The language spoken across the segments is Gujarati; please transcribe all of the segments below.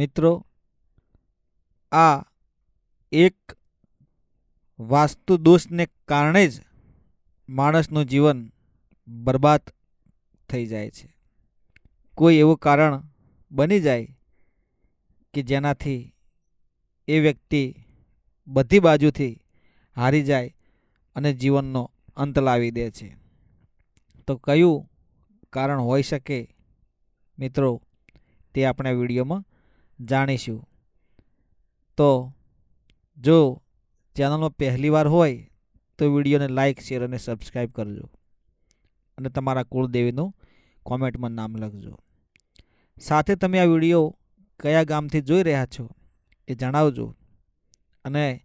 મિત્રો, આ એક વાસ્તુ દોષને કારણે જ માણસનું જીવન બરબાદ થઈ જાય છે. કોઈ એવું કારણ બની જાય કે જેનાથી એ વ્યક્તિ બધી બાજુથી હારી જાય અને જીવનનો અંત લાવી દે છે. તો કયું કારણ હોઈ શકે? મિત્રો, તે આપણે વિડીયોમાં જાણીશું. તો જો ચેનલમાં પહેલીવાર હોય તો વિડીયોને લાઇક શેર અને સબસ્ક્રાઈબ કરજો. અને તમારા કુળદેવીનું કોમેન્ટમાં નામ લખજો. સાથે તમે આ વીડિયો કયા ગામથી જોઈ રહ્યા છો એ જણાવજો. અને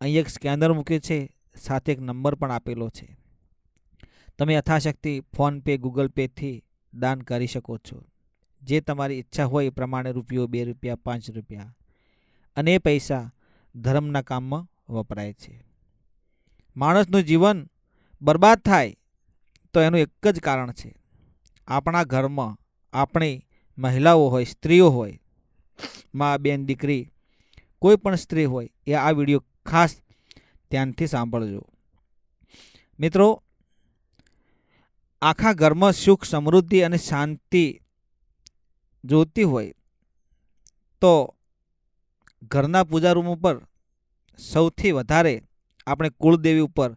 અહીં એક સ્કેનર મૂક્યું છે, સાથે એક નંબર પણ આપેલો છે. તમે યથાશક્તિ ફોનપે ગૂગલ પેથી દાન કરી શકો છો. જે તમારી ઈચ્છા હોય એ પ્રમાણે રૂપિયો બે રૂપિયા, પાંચ રૂપિયા અને એ પૈસા ધર્મના કામમાં વપરાય છે. માણસનું જીવન બરબાદ થાય તો એનું એક જ કારણ છે. આપણા ઘરમાં આપણી મહિલાઓ હોય, સ્ત્રીઓ હોય, મા, બેન, દીકરી, કોઈ પણ સ્ત્રી હોય, એ આ વીડિયો ખાસ ધ્યાનથી સાંભળજો. મિત્રો, આખા ઘરમાં સુખ, સમૃદ્ધિ અને શાંતિ જોતી હોય તો ઘરના પૂજા રૂમ ઉપર સૌથી વધારે આપણે કુળદેવી ઉપર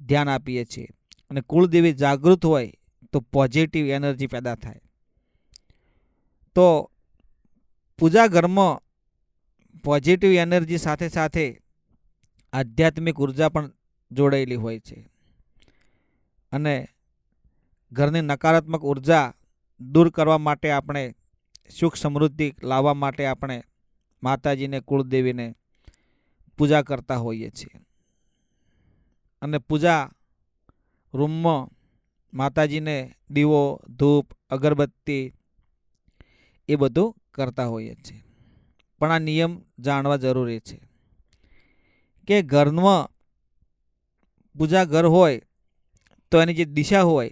ધ્યાન આપીએ છીએ. અને કુળદેવી જાગૃત હોય તો પોઝિટિવ એનર્જી પેદા થાય. તો પૂજા ઘરમાં પોઝિટિવ એનર્જી સાથે સાથે આધ્યાત્મિક ઊર્જા પણ જોડાયેલી હોય છે. અને ઘરની નકારાત્મક ઊર્જા દૂર કરવા માટે આપણે સુખ સમૃદ્ધિ લાવવા માટે આપણે માતાજીને, કુળદેવીને પૂજા કરતા હોઈએ છીએ. અને પૂજા રૂમમાં માતાજીને દીવો, ધૂપ, અગરબત્તી એ બધું કરતા હોઈએ છીએ. પણ આ નિયમ જાણવા જરૂરી છે કે ઘરમાં પૂજા ઘર હોય તો એની જે દિશા હોય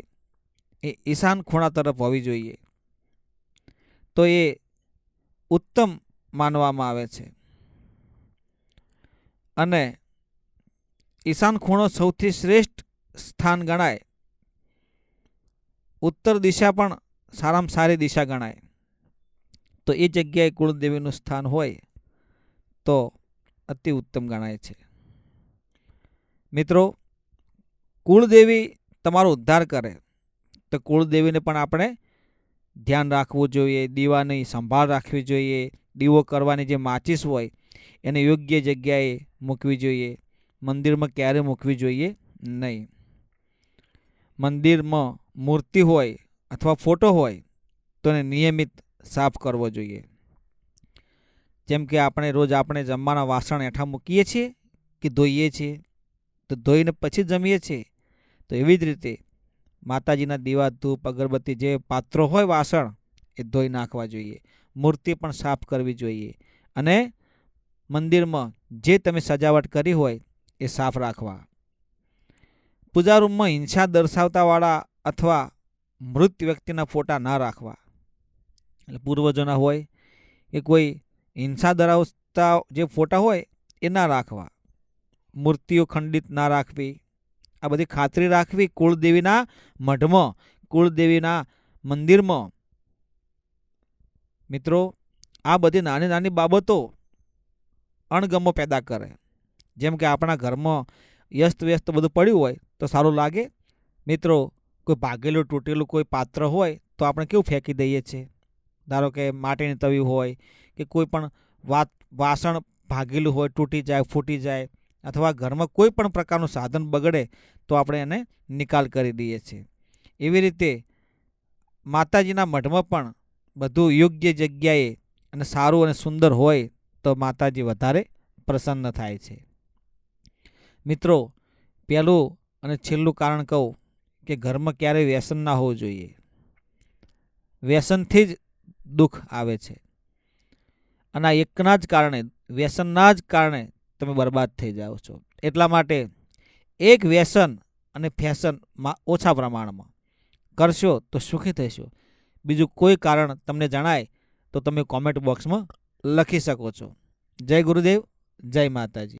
એ ઈશાન ખૂણા તરફ હોવી જોઈએ. તો એ ઉત્તમ માનવામાં આવે છે. અને ઈશાન ખૂણો સૌથી શ્રેષ્ઠ સ્થાન ગણાય. ઉત્તર દિશા પણ સારામાં સારી દિશા ગણાય. તો એ જગ્યાએ કુળદેવીનું સ્થાન હોય તો અતિ ઉત્તમ ગણાય છે. મિત્રો, કુળદેવી તમારો ઉદ્ધાર કરે. તો કુળદેવીને પણ આપણે ધ્યાન રાખવું જોઈએ, દીવાની સંભાળ રાખવી જોઈએ, દીવો કરવાની જે માચિસ હોય એને યોગ્ય જગ્યાએ મૂકવી જોઈએ. મંદિરમાં ક્યારે મૂકવી જોઈએ? નહીં. મંદિરમાં મૂર્તિ હોય અથવા ફોટો હોય તો એને નિયમિત સાફ કરવો જોઈએ. જેમ કે આપણે રોજ આપણે જમવાના વાસણ હેઠા મૂકીએ છીએ કે ધોઈએ છીએ? તો ધોઈને પછી જમીએ છીએ? તો એવી જ રીતે માતાજીના દીવા, ધૂપ, અગરબત્તી જે પાત્રો હોય વાસણ, એ ધોઈ નાખવા જોઈએ. મૂર્તિ પણ સાફ કરવી જોઈએ. અને મંદિરમાં જે તમે સજાવટ કરી હોય, એ સાફ રાખવા. પૂજા રૂમમાં હિંસા દર્શાવતાવાળા અથવા મૃત વ્યક્તિના ફોટા ના રાખવા. એટલે પૂર્વજોના હોય, કે કોઈ હિંસા ધરાવતા જે ફોટા હોય, એ ના રાખવા. મૂર્તિઓ ખંડિત ના રાખવી. આ બધી ખાતરી રાખવી કુળદેવીના મઢમાં, કુળદેવીના મંદિરમાં. મિત્રો, આ બધી નાની નાની બાબતો અણગમો પેદા કરે. જેમ કે આપણા ઘરમાં વ્યસ્ત વ્યસ્ત બધું પડ્યું હોય તો સારું લાગે. મિત્રો, કોઈ ભાગેલું, તૂટેલું કોઈ પાત્ર હોય તો આપણે કેવું ફેંકી દઈએ છીએ? ધારો કે માટીની તવી હોય કે કોઈ પણ વાત, વાસણ ભાગેલું હોય, તૂટી જાય, ફૂટી જાય અથવા ઘરમાં કોઈ પણ પ્રકારનું સાધન બગડે તો આપણે એને નિકાલ કરી દઈએ છીએ. એવી રીતે માતાજીના મઢમાં પણ બધું યોગ્ય જગ્યાએ અને સારું અને સુંદર હોય તો માતાજી વધારે પ્રસન્ન થાય છે. મિત્રો, પહેલું અને છેલ્લું કારણ કહું કે ઘરમાં ક્યારેય વ્યસન ના હોવું જોઈએ. વ્યસનથી જ દુઃખ આવે છે. અને એકના જ કારણે, વ્યસનના જ કારણે તમે બરબાદ થઈ જાઓ છો. એટલા માટે એક વ્યસન અને ફેશનમાં ઓછા પ્રમાણમાં. કરશો તો સુખી થશો. બીજું કોઈ કારણ તમને જણાય તો તમે કોમેન્ટ બોક્સમાં લખી શકો છો. જય ગુરુદેવ, જય માતાજી.